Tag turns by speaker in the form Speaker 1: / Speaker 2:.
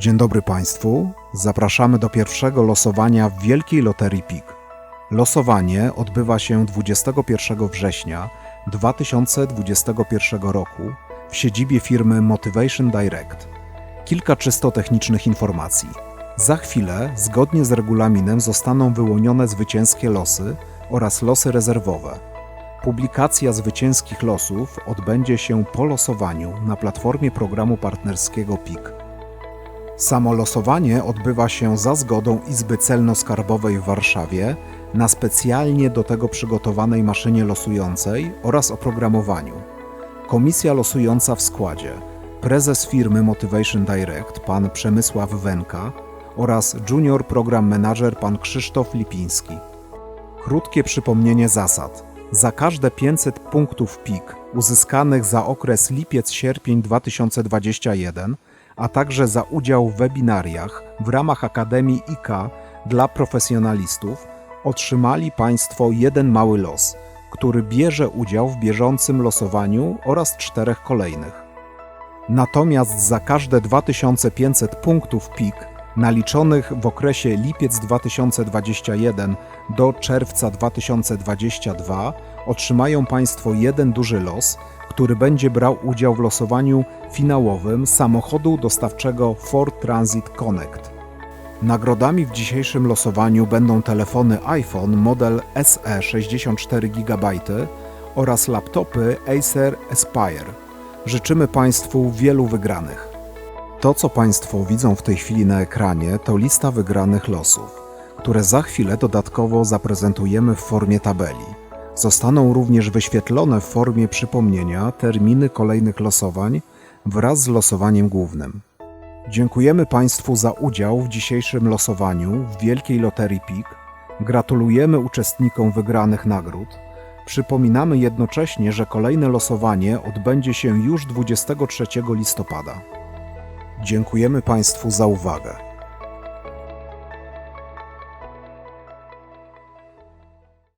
Speaker 1: Dzień dobry Państwu. Zapraszamy do pierwszego losowania w Wielkiej Loterii PIK. Losowanie odbywa się 21 września 2021 roku w siedzibie firmy Motivation Direct. Kilka czysto technicznych informacji. Za chwilę, zgodnie z regulaminem, zostaną wyłonione zwycięskie losy oraz losy rezerwowe. Publikacja zwycięskich losów odbędzie się po losowaniu na platformie programu partnerskiego PIK. Samo losowanie odbywa się za zgodą Izby Celno-Skarbowej w Warszawie na specjalnie do tego przygotowanej maszynie losującej oraz oprogramowaniu. Komisja losująca w składzie prezes firmy Motivation Direct pan Przemysław Wenka oraz junior program manager pan Krzysztof Lipiński. Krótkie przypomnienie zasad. Za każde 500 punktów PIK uzyskanych za okres lipiec-sierpień 2021, a także za udział w webinariach w ramach Akademii IK dla profesjonalistów, otrzymali Państwo jeden mały los, który bierze udział w bieżącym losowaniu oraz czterech kolejnych. Natomiast za każde 2500 punktów PIK naliczonych w okresie lipiec 2021 do czerwca 2022 otrzymają Państwo jeden duży los, który będzie brał udział w losowaniu finałowym samochodu dostawczego Ford Transit Connect. Nagrodami w dzisiejszym losowaniu będą telefony iPhone model SE 64 GB oraz laptopy Acer Aspire. Życzymy Państwu wielu wygranych. To, co Państwo widzą w tej chwili na ekranie, to lista wygranych losów, które za chwilę dodatkowo zaprezentujemy w formie tabeli. Zostaną również wyświetlone w formie przypomnienia terminy kolejnych losowań wraz z losowaniem głównym. Dziękujemy Państwu za udział w dzisiejszym losowaniu w Wielkiej Loterii PIK. Gratulujemy uczestnikom wygranych nagród. Przypominamy jednocześnie, że kolejne losowanie odbędzie się już 23 listopada. Dziękujemy Państwu za uwagę.